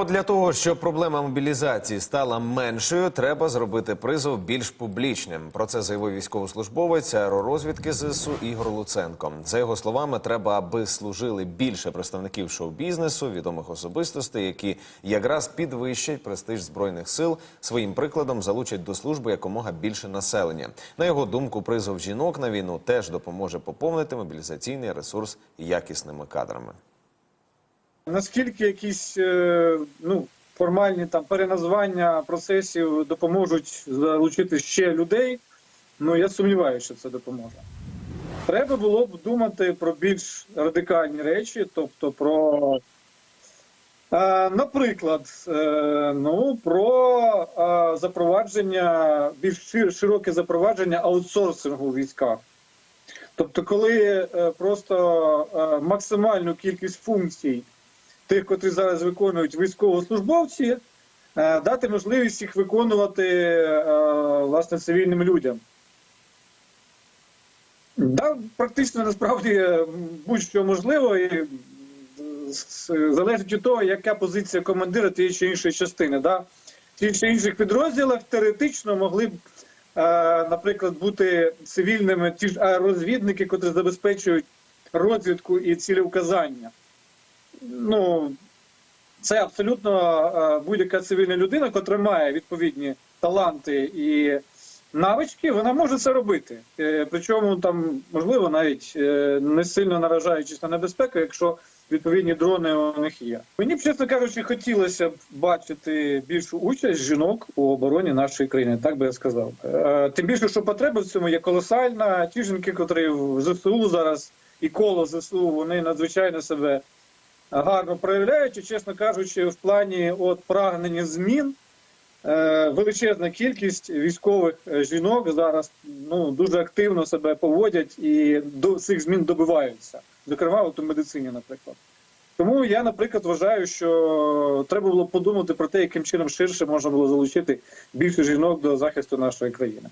От для того, щоб проблема мобілізації стала меншою, треба зробити призов більш публічним. Про це заявив військовослужбовець аеророзвідки ЗСУ Ігор Луценко. За його словами, треба, аби служили більше представників шоу-бізнесу, відомих особистостей, які якраз підвищать престиж збройних сил, своїм прикладом залучать до служби якомога більше населення. На його думку, призов жінок на війну теж допоможе поповнити мобілізаційний ресурс якісними кадрами. Наскільки якісь е, ну, формальні там переназвання процесів допоможуть залучити ще людей, ну я сумніваюся, що це допоможе. Треба було б думати про більш радикальні речі, тобто про, е, наприклад, е, ну, про запровадження, більш широке запровадження аутсорсингу у військах. Тобто, коли просто максимальну кількість функцій тих, котрі зараз виконують військовослужбовці, е, дати можливість їх виконувати е, власне цивільним людям. Да, практично насправді е, будь-що можливо, і залежить від того, яка позиція командира тієї чи іншої частини. Да? Тих чи інших підрозділах теоретично могли б, наприклад, бути цивільними ті ж аеророзвідники, котрі забезпечують розвідку і цілеуказання ну, це абсолютно е, будь-яка цивільна людина, котра має відповідні таланти і навички, вона може це робити. Е, Причому там, можливо, навіть е, не сильно наражаючись на небезпеку, якщо відповідні дрони у них є. Мені б, чесно кажучи, хотілося б бачити більшу участь жінок у обороні нашої країни, так би я сказав. Тим більше, що потреба в цьому є колосальна. Ті жінки, котрі в ЗСУ зараз і коло ЗСУ, вони надзвичайно себе гарно проявляють, і, чесно кажучи, в плані от прагнення змін е, величезна кількість військових е, жінок зараз ну дуже активно себе поводять і до цих змін добиваються, зокрема, от у медицині, наприклад. Тому я, наприклад, вважаю, що треба було подумати про те, яким чином ширше можна було залучити більше жінок до захисту нашої країни.